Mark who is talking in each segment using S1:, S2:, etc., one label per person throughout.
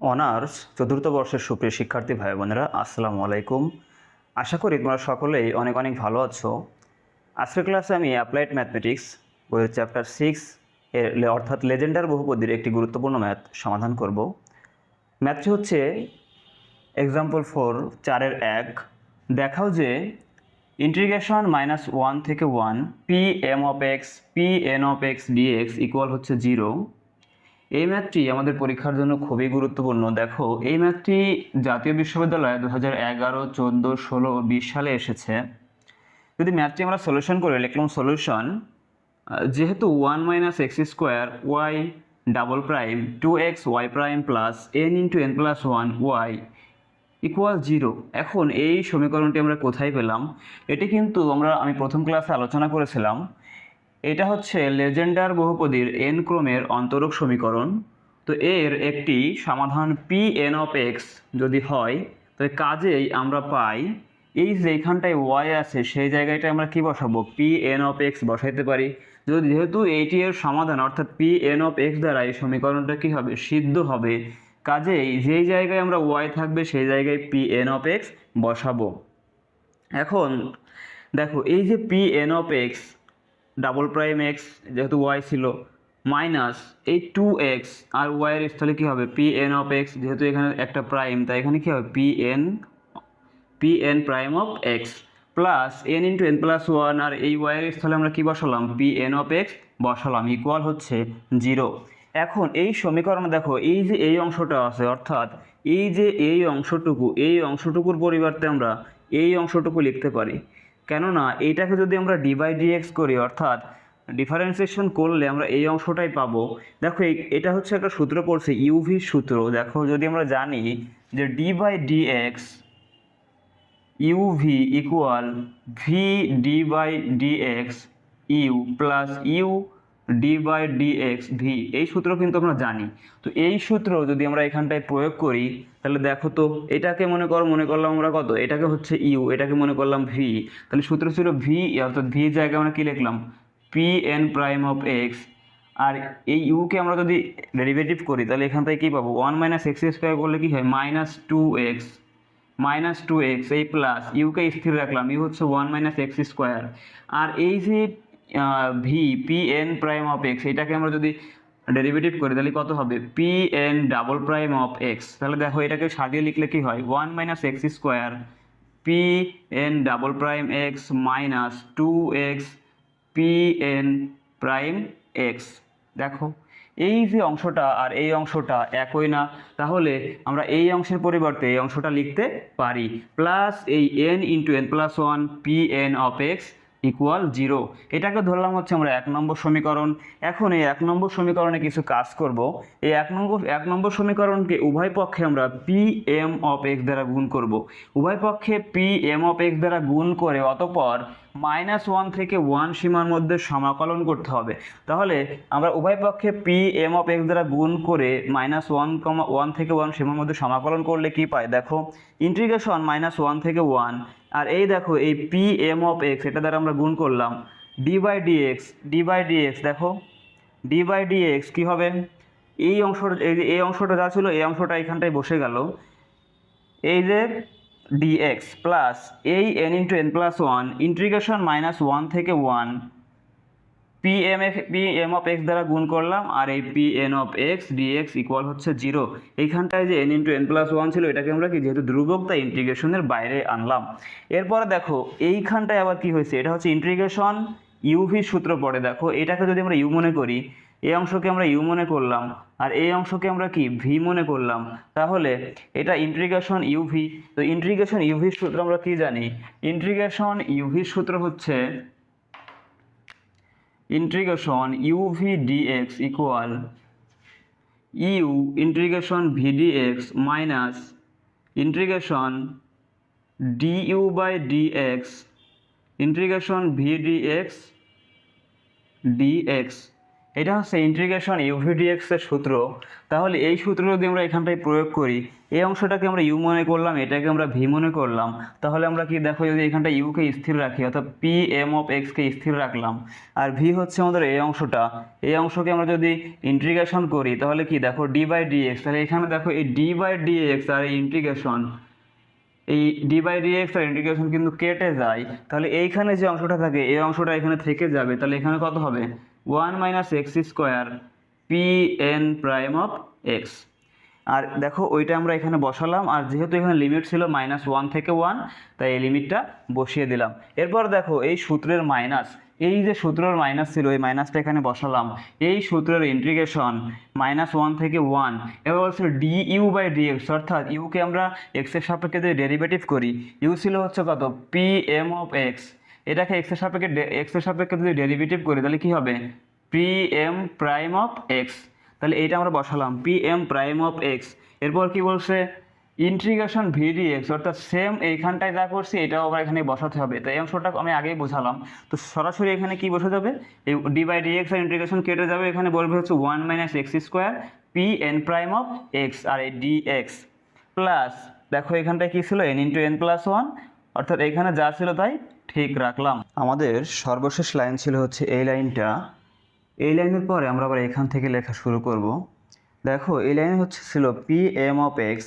S1: Honours চতুর্থ বর্ষের সুপ্রিয় শিক্ষার্থী ভাই বোনেরা, আসসালামু আলাইকুম। আশা করি তোমরা সকলেই অনেক অনেক ভালো আছো। আজকের ক্লাসে আমি অ্যাপ্লাইড ম্যাথমেটিক্স বইয়ের চ্যাপ্টার সিক্স এর অর্থাৎ লেজেন্ডার বহুপদীর একটি গুরুত্বপূর্ণ ম্যাথ সমাধান করব। ম্যাথটি হচ্ছে এক্সাম্পল ফোর চারের এক। দেখাও যে ইন্টিগ্রেশন মাইনাস ওয়ান থেকে one P M of X P N of X D X equal হচ্ছে জিরো এই ম্যাথটি আমাদের পরীক্ষার জন্য খুবই গুরুত্বপূর্ণ। দেখো, এই ম্যাথটি জাতীয় বিশ্ববিদ্যালয়ে দু হাজার এগারো, চোদ্দ, ষোলো বিশ সালে এসেছে। যদি ম্যাথটি আমরা সলিউশন করে লিখলাম সলিউশন যেহেতু one minus X square Y double prime two X Y prime plus N into N plus one Y equal zero. এখন এই সমীকরণটি আমরা কোথায় পেলাম? এটি কিন্তু আমরা, আমি প্রথম ক্লাসে আলোচনা করেছিলাম এটা হচ্ছে লেজেন্ডার বহুপদীর এন ক্রমের অন্তরক সমীকরণ। তো এর একটি সমাধান পি এন অফ এক্স যদি হয় তো কাজেই আমরা পাই এই যে এখানটায় ওয়াই আছে, সেই জায়গাটায় আমরা কি বসাবো? পি এন অফ এক্স বসাইতে পারি। যদি যেহেতু এইটি এর সমাধান, অর্থাৎ পি এন অফ এক্স দ্বারা এই সমীকরণটা কী হবে? সিদ্ধ হবে। কাজেই যেই জায়গায় আমরা ওয়াই থাকবে, সেই জায়গায় পি এন অফ এক্স বসাবো। এখন দেখো, এই যে P N of X double prime X যেহেতু ওয়াই ছিল মাইনাস এই টু এক্স আর ওয়াইয়ের স্থলে কী হবে? পি এন অফ এক্স যেহেতু এখানে একটা প্রাইম তাই এখানে কী হবে? P N P N prime of X plus N into N plus one আর এই ওয়াইয়ের স্থলে আমরা কী বসালাম? পি এন অফ এক্স বসালাম ইকুয়াল হচ্ছে জিরো এখন এই সমীকরণ দেখো, এই যে এই অংশটা আছে, অর্থাৎ এই যে এই অংশটুকু, এই অংশটুকুর পরিবর্তে আমরা এই অংশটুকু লিখতে পারি। কেননা এইটাকে যদি আমরা ডি বাই ডিএক্স করি, অর্থাৎ ডিফারেন্সিয়েশন করলে আমরা এই অংশটাই পাবো। দেখো এটা হচ্ছে একটা সূত্র পড়ছে ইউভি সূত্র। দেখো, যদি আমরা জানি যে D by D X U V equal V D by D X U plus U D by D X V এই সূত্র কিন্তু আমরা জানি। তো এই সূত্র যদি আমরা এখানটায় প্রয়োগ করি, তাহলে দেখো তো, এটাকে মনে করো, মনে করলাম আমরা কত? এটাকে হচ্ছে ইউ এটাকে মনে করলাম ভি তাহলে সূত্র ছিল ভি অর্থাৎ ভি জায়গায় আমরা কী লিখলাম? P N prime of X আর এই ইউকে আমরা যদি ডেরিভেটিভ করি, তাহলে এখান থেকে কী পাবো? ওয়ান মাইনাস এক্স স্কোয়ার করলে কী হয়? Minus two X minus two X এই প্লাস ইউকে স্থির রাখলাম ইউ হচ্ছে ওয়ান মাইনাস এক্স স্কোয়ার আর এই যে V P N prime of X এটাকে আমরা যদি ডেরিভেটিভ করি, তাহলে কত হবে? P N double prime of X তাহলে দেখো, এটাকে সাজিয়ে লিখলে কি হয়? One minus X square P N double prime X minus two X P N prime X দেখো, এই যে অংশটা আর এই অংশটা একই না, তাহলে আমরা এই অংশের পরিবর্তে এই অংশটা লিখতে পারি। প্লাস এই N into N plus one P N of X equal zero এটাকে ধরলাম হচ্ছে আমরা এক নম্বর সমীকরণ। এখন এই এক নম্বর সমীকরণে কিছু কাজ করব। এই এক নম্বর এক নম্বর সমীকরণকে উভয় পক্ষে আমরা পি এম অফ এক্স দ্বারা গুণ করব। উভয় পক্ষে পি এম অফ এক্স দ্বারা গুণ করে অতপর মাইনাস ওয়ান থেকে ওয়ান সীমার মধ্যে সমাকলন করতে হবে। তাহলে আমরা উভয় পক্ষে পি এম অফ এক্স দ্বারা গুণ করে মাইনাস ওয়ান কমা ওয়ান থেকে ওয়ান সীমার মধ্যে সমাকলন করলে কি পাই? দেখো ইন্টিগ্রেশন মাইনাস ওয়ান থেকে ওয়ান আর এই দেখো, এই পি এম অফ এক্স এটা দ্বারা আমরা গুণ করলাম। D by D X D by D X দেখো। ডি বাই ডিএক্স কী হবে? এই অংশটা এই অংশটা যা ছিল, এই অংশটা এখানটায় বসে গেল। এই যে ডিএক্স প্লাস এই N into N plus one integration minus one থেকে one P M X P M of X দ্বারা গুণ করলাম, আর এই P N of X D X equal হচ্ছে জিরো এইখানটায় যে N into N plus one ছিল, এটাকে আমরা কি যেহেতু ধ্রুবক তাই ইন্টিগ্রেশনের বাইরে আনলাম। এরপরে দেখো, এইখানটায় আবার কি হয়েছে? এটা হচ্ছে ইন্টিগ্রেশন ইউভি সূত্র পড়ে। দেখো, এটাকে যদি আমরা ইউ মনে করি, এই অংশকে আমরা ইউ মনে করলাম, আর এই অংশকে আমরা কি ভি মনে করলাম, তাহলে এটা ইন্টিগ্রেশন ইউভি তো ইন্টিগ্রেশন ইউভির সূত্র আমরা কি জানি? ইন্টিগ্রেশন ইউভির সূত্র হচ্ছে integration U V D X equal U integration V D X minus integration D U by D X integration V D X D X এটা হচ্ছে ইন্টিগ্রেশন ইউভিডিএক্স এর সূত্র। তাহলে এই সূত্র যদি আমরা এখানটায় প্রয়োগ করি। এই অংশটাকে আমরা ইউ মনে করলাম, এটাকে আমরা ভি মনে করলাম। তাহলে আমরা কি দেখো, যদি এখানটা ইউকে স্থির রাখি, অর্থাৎ পি এম অফ এক্সকে স্থির রাখলাম, আর ভি হচ্ছে আমাদের এই অংশটা। এই অংশকে আমরা যদি ইন্টিগ্রেশন করি, তাহলে কি দেখো ডি বাই ডি এক্স তাহলে এখানে দেখো, এই ডি বাই ডি এক্স আর এই ইন্টিগ্রেশন এই ডি বাই ডি এক্স আর ইন্টিগ্রেশন কিন্তু কেটে যায়। তাহলে এইখানে যে অংশটা থাকে, এই অংশটা এখানে থেকে যাবে। তাহলে এখানে কত হবে? One minus X square P N prime of X আর দেখো ওইটা আমরা এখানে বসালাম, আর যেহেতু এখানে লিমিট ছিল মাইনাস ওয়ান থেকে ওয়ান তাই এই লিমিটটা বসিয়ে দিলাম। এরপর দেখো এই সূত্রের মাইনাস এই যে সূত্রের মাইনাস ছিল, এই মাইনাসটা এখানে বসালাম। এই সূত্রের ইন্টিগ্রেশন মাইনাস ওয়ান থেকে ওয়ান এবার বলছিল D U by D X অর্থাৎ ইউকে আমরা এক্সের সাপেক্ষে যদি ডেরিভেটিভ করি ইউ ছিল হচ্ছে কত? পি এম অফ এক্স এটাকে এক্সের সাপেক্ষে এক্সের সাপেক্ষে যদি ডেরিভেটিভ করি, তাহলে কী হবে? P M prime of X তাহলে এইটা আমরা বসালাম P M prime of X এরপর কি বলছে? ইন্টিগ্রেশন ভিডি এক্স অর্থাৎ সেম এইখানটায় যা করছি, এটাও আবার এখানে বসাতে হবে। তো এই অংশটা আমি আগেই বোঝালাম। তো সরাসরি এখানে কি বসে যাবে? এই ডি বাই ডি এক্স আর ইন্টিগ্রেশন কেটে যাবে, এখানে বলবে হচ্ছে one minus X square P N prime of X আর এই ডি এক্স প্লাস দেখো এখানটায় কী ছিল? N into N plus one অর্থাৎ এখানে যা ছিল তাই ঠিক রাখলাম। আমাদের সর্বশেষ লাইন ছিল হচ্ছে এই লাইনটা এই লাইনের পরে আমরা আবার এখান থেকে লেখা শুরু করব। দেখো, এই লাইনে হচ্ছে ছিল P M of X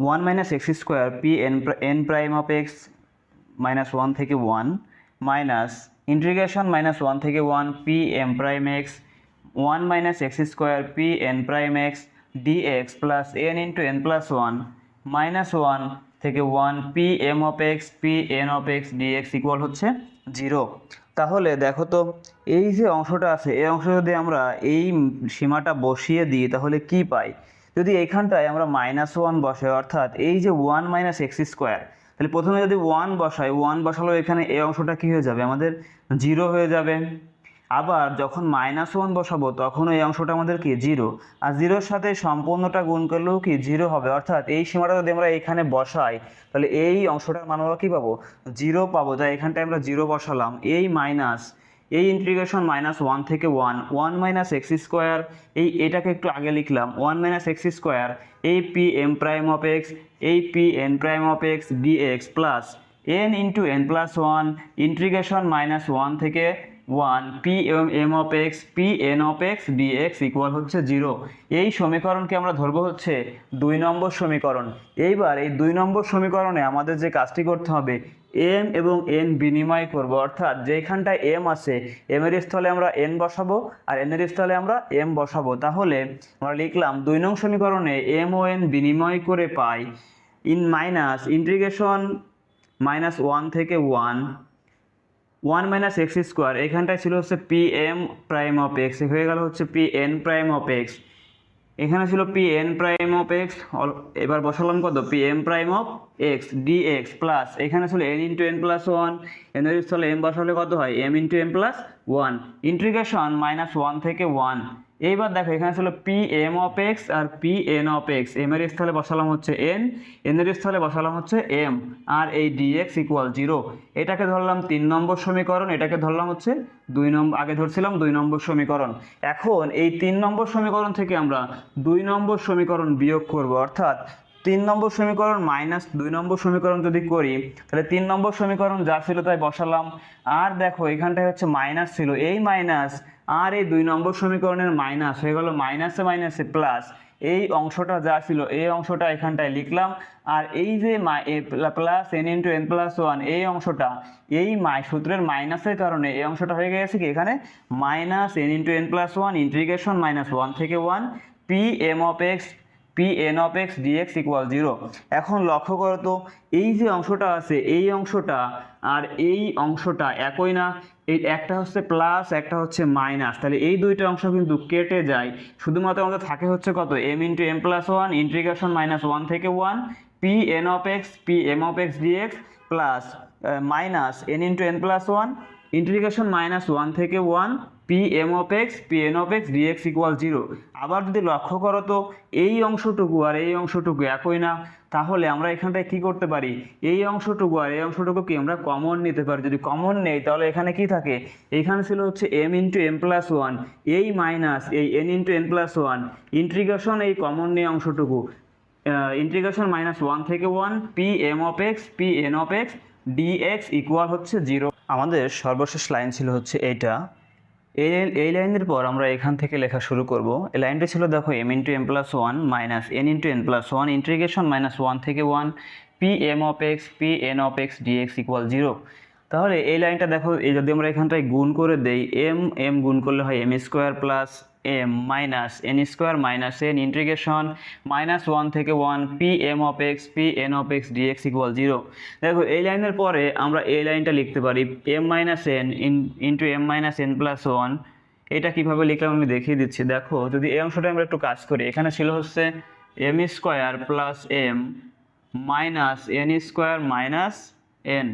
S1: one minus X square P N N prime of X minus one থেকে one minus integration minus one থেকে one P M prime X one minus X square P N prime X D X plus N into N plus one minus one থেকে one P M of X P N of X D X equal হচ্ছে zero তাহলে দেখো তো, এই যে অংশটা আছে, এই অংশ যদি আমরা এই সীমাটা বসিয়ে দিই, তাহলে কি পাই? যদি এইখানটায় আমরা মাইনাস ওয়ান বসাই, অর্থাৎ এই যে ওয়ান মাইনাস এক্স স্কোয়ার তাহলে প্রথমে যদি ওয়ান বসাই ওয়ান বসালেও এখানে এই অংশটা কী হয়ে যাবে? আমাদের জিরো হয়ে যাবে। আবার যখন মাইনাস ওয়ান বসাবো, তখন এই অংশটা আমাদের কি? জিরো আর জিরোর সাথে সম্পূর্ণটা গুণ করলেও কি? জিরো হবে। অর্থাৎ এই সীমাটা যদি আমরা এখানে বসাই, তাহলে এই অংশটার মান আমরা কী পাবো? জিরো পাবো। তাই এখানটায় আমরা জিরো বসালাম। এই মাইনাস এই ইন্টিগ্রেশন মাইনাস ওয়ান থেকে one one minus X square এই এটাকে একটু আগে লিখলাম। ওয়ান মাইনাস এক্স স্কোয়ার এই P M prime of X এই P N prime of X D X plus N into N plus one integration minus one থেকে one P M M of X P N of X D X equal হচ্ছে zero এই সমীকরণকে আমরা ধরবো হচ্ছে দুই নম্বর সমীকরণ। এইবার এই দুই নম্বর সমীকরণে আমাদের যে কাজটি করতে হবে এম এবং এন বিনিময় করব। অর্থাৎ যেখানটায় এম আছে এম এর স্থলে আমরা এন বসাবো আর এন এর স্থলে আমরা এম বসাবো। তাহলে আমরা লিখলাম দুই নং সমীকরণে এম ও এন বিনিময় করে পাই। In minus integration minus one থেকে one one minus x square এখানটায় ছিল হচ্ছে p m prime of x হয়ে গেল হচ্ছে p n prime of x এখানে ছিল p n prime of x এবার বসালাম কত? P m prime of x d x plus এখানে ছিল n into n plus one n এর স্থলে এম বসালে কত হয়? M into m plus one integration minus one থেকে ওয়ান এইবার দেখো, এখানে ছিল P M of x R p n of x m এর স্থলে বসালাম হচ্ছে এন এন এর স্থলে বসালাম হচ্ছে এম আর এই ডিএক্স ইকুয়াল জিরো এটাকে ধরলাম তিন নম্বর সমীকরণ, এটাকে ধরলাম হচ্ছে দুই নম্বর আগে ধরছিলাম দুই নম্বর সমীকরণ। এখন এই তিন নম্বর সমীকরণ থেকে আমরা দুই নম্বর সমীকরণ বিয়োগ করব। অর্থাৎ তিন নম্বর সমীকরণ মাইনাস দুই নম্বর সমীকরণ যদি করি, তাহলে তিন নম্বর সমীকরণ যা ছিল তাই বসালাম। আর দেখো, এখানটায় হচ্ছে মাইনাস ছিল। এই মাইনাস আর এই দুই নম্বর সমীকরণের মাইনাস হয়ে গেল মাইনাসে মাইনাসে প্লাস এই অংশটা যা ছিল, এই অংশটা এখানটায় লিখলাম। আর এই যে plus n into n plus one এই অংশটা, এই মাই সূত্রের মাইনাসের কারণে এই অংশটা হয়ে গেছে কি? এখানে minus n into n plus one integration minus one থেকে one p m of x p n of x d x equal zero এখন লক্ষ্য করো তো, এই যে অংশটা আছে, এই অংশটা আর এই অংশটা একই না, এই একটা হচ্ছে প্লাস একটা হচ্ছে মাইনাস তাহলে এই দুইটা অংশ কিন্তু কেটে যায়। শুধুমাত্র আমাদের থাকে হচ্ছে কত? M into m plus one integration minus one থেকে one p n of x p m of x d x plus minus n into n plus one integration minus one থেকে one p m of x p n of x d x equal zero আবার যদি লক্ষ্য করো তো, এই অংশটুকু আর এই অংশটুকু একই না, তাহলে আমরা এখানটায় কি করতে পারি? এই অংশটুকু আর এই অংশটুকু কি আমরা কমন নিতে পারি? যদি কমন নেই, তাহলে এখানে কি থাকে? এইখানে ছিল হচ্ছে m into m plus one এই মাইনাস এই n into n plus one integration এই কমন নেই অংশটুকু ইন্টিগ্রেশন মাইনাস ওয়ান থেকে one p m of x p n of x d x equal হচ্ছে জিরো আমাদের সর্বশেষ লাইন ছিল হচ্ছে এইটা এই এই লাইনের পর আমরা এখান থেকে লেখা শুরু করব। এই লাইনটা ছিল দেখো m into m plus one minus n into n plus one integration minus one থেকে one p m of x p n of x d x equal zero তাহলে এই লাইনটা দেখো, এই যদি আমরা এখানটায় গুণ করে দেই এম এম গুণ করলে হয় m square plus m minus n square minus n integration minus one থেকে one p m of x p n of x d x equal zero দেখো, এই লাইনের পরে আমরা এই লাইনটা লিখতে পারি m minus n into m minus n plus one এটা কীভাবে লিখলাম আমি দেখিয়ে দিচ্ছি। দেখো, যদি এই অংশটা আমরা একটু কাজ করি, এখানে ছিল হচ্ছে m square plus m minus n square minus n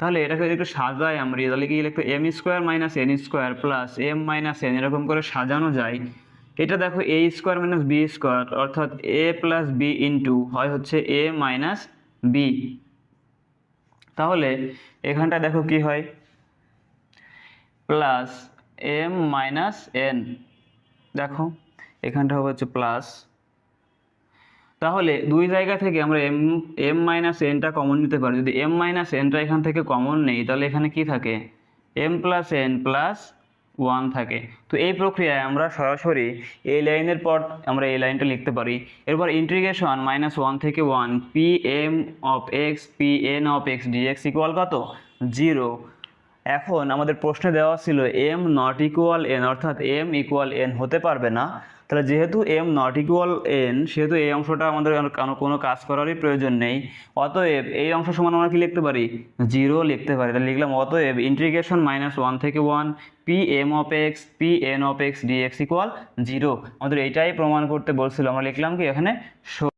S1: তাহলে এটাকে যদি একটু সাজাই আমরা, তাহলে কি লিখতে m square minus n square plus m minus n এরকম করে সাজানো যায়। এটা দেখো a square minus b square অর্থাৎ এ প্লাস বি ইন্টু হয় হচ্ছে এ মাইনাস বি তাহলে এখানটা দেখো কি হয়? প্লাস এম মাইনাস এন দেখো, এখানটা হবে হচ্ছে প্লাস তাহলে দুই জায়গা থেকে আমরা এম এম মাইনাস এনটা কমন নিতে পারি। যদি এম মাইনাস এনটা এখান থেকে কমন নেই, তাহলে এখানে কি থাকে? M plus n plus one থাকে। তো এই প্রক্রিয়ায় আমরা সরাসরি এই লাইনের পর আমরা এই লাইনটা লিখতে পারি। এরপর ইন্টিগ্রেশন মাইনাস ওয়ান থেকে one p m of x p n of x d x equal কত? জিরো এখন আমাদের প্রশ্নে দেওয়া ছিল এম নট ইকুয়াল এন অর্থাৎ এম ইকুয়াল এন হতে পারবে না। তাহলে যেহেতু এম নট ইকুয়াল এন সেহেতু এই অংশটা আমাদের কোনো- কাজ করারই প্রয়োজন নেই। অতএব এই অংশ সমান আমরা কি লিখতে পারি? জিরো লিখতে পারি। তাহলে লিখলাম, অতএব ইন্টিগ্রেশন মাইনাস ওয়ান থেকে one p m of x p n of x d x equal zero আমাদের এইটাই প্রমাণ করতে বলছিল। আমরা লিখলাম কি এখানে